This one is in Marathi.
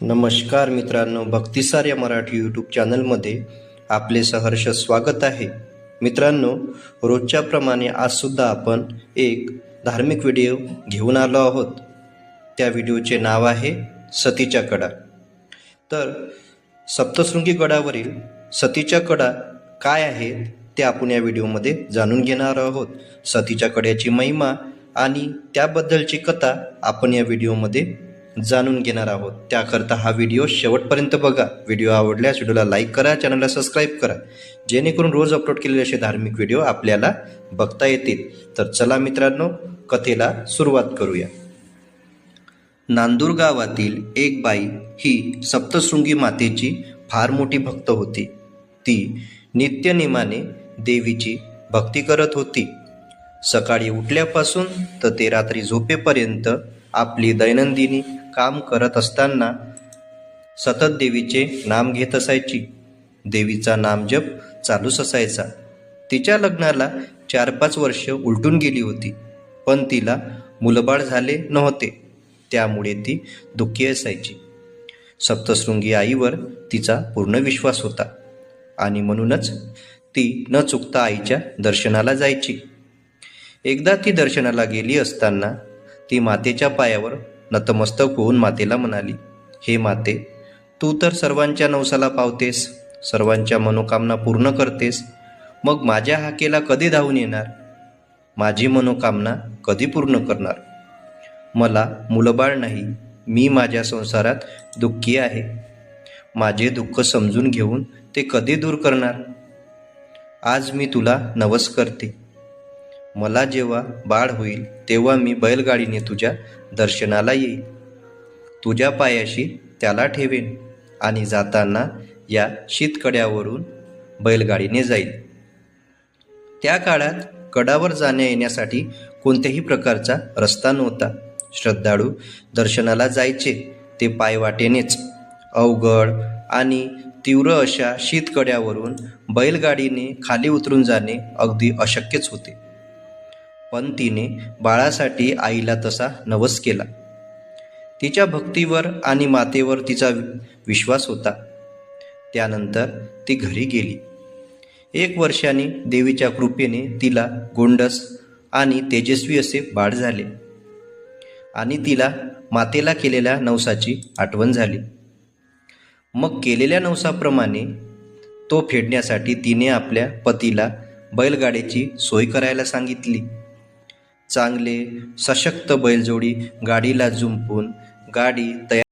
नमस्कार मित्रांनो भक्तिसार या मराठी यूट्यूब चॅनलमध्ये आपले सहर्ष स्वागत आहे. मित्रांनो रोजच्याप्रमाणे आजसुद्धा आपण एक धार्मिक व्हिडिओ घेऊन आलो आहोत. त्या व्हिडिओचे नाव आहे सतीच्या कडा. तर सप्तशृंगी गडावरील सतीच्या कडा काय आहेत ते आपण या व्हिडिओमध्ये जाणून घेणार आहोत. सतीच्या कड्याची महिमा आणि त्याबद्दलची कथा आपण या व्हिडिओमध्ये जाणून घेणार आहोत. त्याकरता हा व्हिडिओ शेवटपर्यंत बघा. व्हिडिओ आवडल्यास व्हिडिओला लाईक करा चॅनलला सबस्क्राईब करा. जेणेकरून रोज अपलोड केलेले असे धार्मिक व्हिडिओ आपल्याला बघता येतील. तर चला मित्रांनो कथेला सुरुवात करूया. नांदूर गावातील एक बाई ही सप्तशृंगी मातेची फार मोठी भक्त होती. ती नित्यनिमाने देवीची भक्ती करत होती. सकाळी उठल्यापासून तर ते रात्री झोपेपर्यंत आपली दैनंदिनी काम करत असताना सतत देवीचे नाम घेत असायची. देवीचा नामजप चालूच असायचा. तिच्या लग्नाला चार पाच वर्ष उलटून गेली होती पण तिला मुलबाळ झाले नव्हते. त्यामुळे ती दुःखी असायची. सप्तशृंगी आईवर तिचा पूर्ण विश्वास होता आणि म्हणूनच ती न चुकता आईच्या दर्शनाला जायची. एकदा ती दर्शनाला गेली असताना ती मातेच्या पायावर नतमस्तक होऊन मातेला म्हणाली हे माते तू तर सर्वांच्या नवसाला पावतेस सर्वांच्या मनोकामना पूर्ण करतेस. मग माझ्या हाकेला कधी धावून येणार? माझी मनोकामना कधी पूर्ण करणार? मला मुलबाळ नाही मी माझ्या संसारात दुःखी आहे. माझे दुःख समजून घेऊन ते कधी दूर करणार? आज मी तुला नवस करते. मला जेव्हा बाळ होईल तेव्हा मी बैलगाडीने तुझ्या दर्शनाला येईल तुझ्या पायाशी त्याला ठेवेन आणि जाताना या शीतकड्यावरून बैलगाडीने जाईल त्या काळात कडावर जाण्या येण्यासाठी कोणत्याही प्रकारचा रस्ता नव्हता. श्रद्धाळू दर्शनाला जायचे ते पायवाटेनेच. अवघड आणि तीव्र अशा शीतकड्यावरून बैलगाडीने खाली उतरून जाणे अगदी अशक्यच होते. पण तिने बाळासाठी आईला तसा नवस केला. तिच्या भक्तीवर आणि मातेवर तिचा विश्वास होता. त्यानंतर ती घरी गेली. एक वर्षाने देवीच्या कृपेने तिला गोंडस आणि तेजस्वी असे बाळ झाले आणि तिला मातेला केलेल्या नवसाची आठवण झाली. मग केलेल्या नवसाप्रमाणे तो फेडण्यासाठी तिने आपल्या पतीला बैलगाडीची सोय करायला सांगितली. चांगले सशक्त बैलजोडी गाडीला जुंपून गाडी तयार